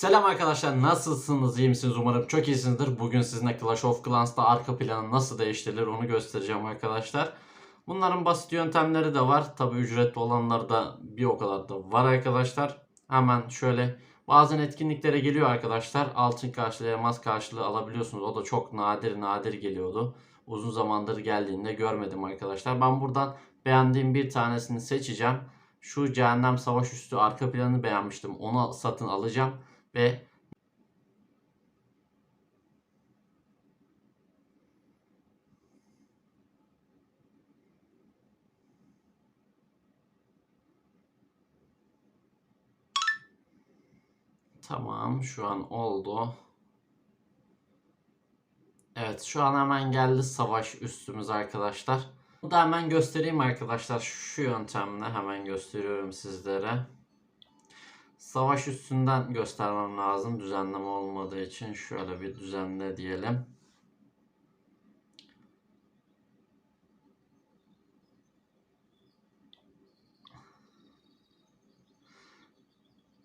Selam arkadaşlar nasılsınız iyi misiniz umarım çok iyisinizdir. Bugün sizinle Clash of Clans'ta arka planı nasıl değiştirilir onu göstereceğim arkadaşlar. Bunların basit yöntemleri de var. Tabi ücretli olanlar da bir o kadar da var arkadaşlar. Hemen şöyle bazen etkinliklere geliyor arkadaşlar. Altın karşılığı elmas karşılığı alabiliyorsunuz. O da çok nadir nadir geliyordu. Uzun zamandır geldiğinde görmedim arkadaşlar. Ben buradan beğendiğim bir tanesini seçeceğim. Şu Cehennem Savaş Üstü arka planını beğenmiştim. Onu satın alacağım ve Tamam şu an oldu. Evet şu an hemen geldi savaş üstümüz arkadaşlar. Bu da hemen göstereyim arkadaşlar. Şu yöntemle hemen gösteriyorum sizlere. Savaş üstünden göstermem lazım. Düzenleme olmadığı için şöyle bir düzenle diyelim.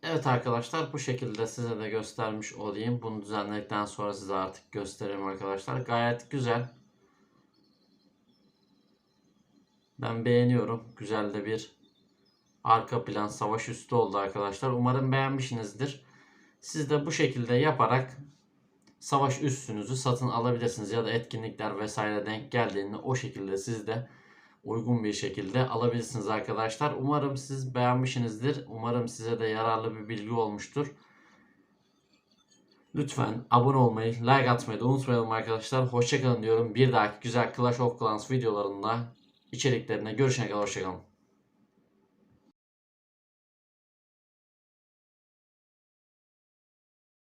Evet arkadaşlar bu şekilde size de göstermiş olayım. Bunu düzenledikten sonra size artık gösteririm arkadaşlar. Gayet güzel. Ben beğeniyorum. Güzel de bir arka plan savaş üstü oldu arkadaşlar. Umarım beğenmişsinizdir. Siz de bu şekilde yaparak savaş üstünüzü satın alabilirsiniz. Ya da etkinlikler vesaire denk geldiğinde o şekilde siz de uygun bir şekilde alabilirsiniz arkadaşlar. Umarım siz beğenmişsinizdir. Umarım size de yararlı bir bilgi olmuştur. Lütfen abone olmayı, like atmayı da unutmayalım arkadaşlar. Hoşçakalın diyorum. Bir dahaki güzel Clash of Clans videolarında içeriklerine görüşene kadar hoşçakalın.